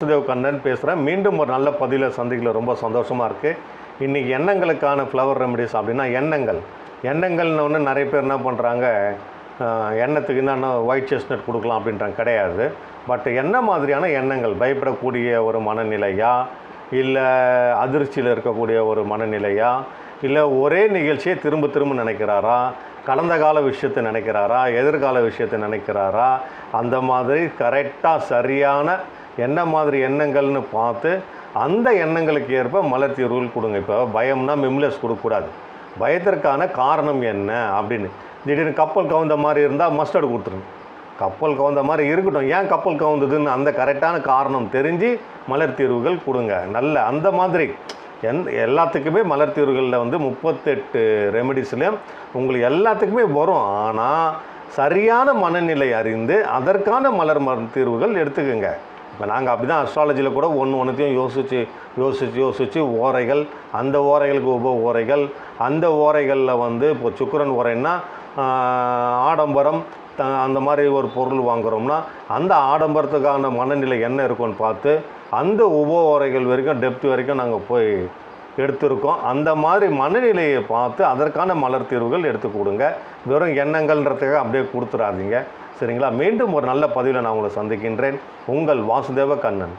வாசுதேவ் கண்ணன் பேசுகிறேன் மீண்டும் ஒரு நல்ல பதிவில் சந்திக்கல. ரொம்ப சந்தோஷமாக இருக்குது இன்றைக்கி எண்ணங்களுக்கான ஃப்ளவர் ரெமடிஸ் அப்படின்னா எண்ணங்கள். எண்ணங்கள்னு ஒன்று நிறைய பேர் என்ன பண்ணுறாங்க எண்ணத்துக்கு என்னென்ன ஒயிட் செஸ்னட் கொடுக்கலாம் அப்படின்றாங்க கிடையாது. பட் என்ன மாதிரியான எண்ணங்கள்? பயப்படக்கூடிய ஒரு மனநிலையா? இல்லை அதிர்ச்சியில் இருக்கக்கூடிய ஒரு மனநிலையா? இல்லை ஒரே நிகழ்ச்சியை திரும்ப திரும்ப நினைக்கிறாரா? கடந்த கால விஷயத்தை நினைக்கிறாரா? எதிர்கால விஷயத்தை நினைக்கிறாரா? அந்த மாதிரி கரெக்டாக சரியான என்ன மாதிரி எண்ணங்கள்னு பார்த்து அந்த எண்ணங்களுக்கு ஏற்ப மலர் தீர்வுகள் கொடுங்க. இப்போ பயம்னா மிம்லெஸ் கொடுக்கக்கூடாது. பயத்திற்கான காரணம் என்ன அப்படின்னு. திடீர்னு கப்பல் கவுந்த மாதிரி இருந்தால் மஸ்டர்டு கொடுத்துருங்க. கப்பல் கவுந்த மாதிரி இருக்கட்டும். ஏன் கப்பல் கவுந்ததுன்னு அந்த கரெக்டான காரணம் தெரிஞ்சு மலர் தீர்வுகள் கொடுங்க. நல்ல அந்த மாதிரி எந் எல்லாத்துக்குமே மலர் தீர்வுகளில் வந்து முப்பத்தெட்டு ரெமெடிஸ்லையும் உங்களுக்கு எல்லாத்துக்குமே வரும். ஆனால் சரியான மனநிலை அறிந்து அதற்கான மலர் மருந்து தீர்வுகள் எடுத்துக்கோங்க. இப்போ நாங்கள் அப்படி தான் அஸ்ட்ராலஜியில் கூட ஒன்று ஒன்றுத்தையும் யோசித்து யோசித்து யோசித்து ஓரைகள் அந்த ஓரைகளுக்கு உப ஓரைகள் அந்த ஓரைகளில் வந்து இப்போ சுக்கரன் ஓரைன்னா ஆடம்பரம் த- அந்த மாதிரி ஒரு பொருள் வாங்குகிறோம்னா அந்த ஆடம்பரத்துக்கான மனநிலை என்ன இருக்குன்னு பார்த்து அந்த உப ஓரைகள் வரைக்கும் டெப்த் வரைக்கும் நாங்கள் போய் எடுத்திருக்கோம். அந்த மாதிரி மனநிலையை பார்த்து அதற்கான மலர் தீர்வுகள் எடுத்து கொடுங்க. வெறும் எண்ணங்கள்ன்றதுக்காக அப்படியே கொடுத்துடாதீங்க சரிங்களா? மீண்டும் ஒரு நல்ல பதிவில் நான் உங்களை சந்திக்கின்றேன். உங்கள் வாசுதேவ கண்ணன்.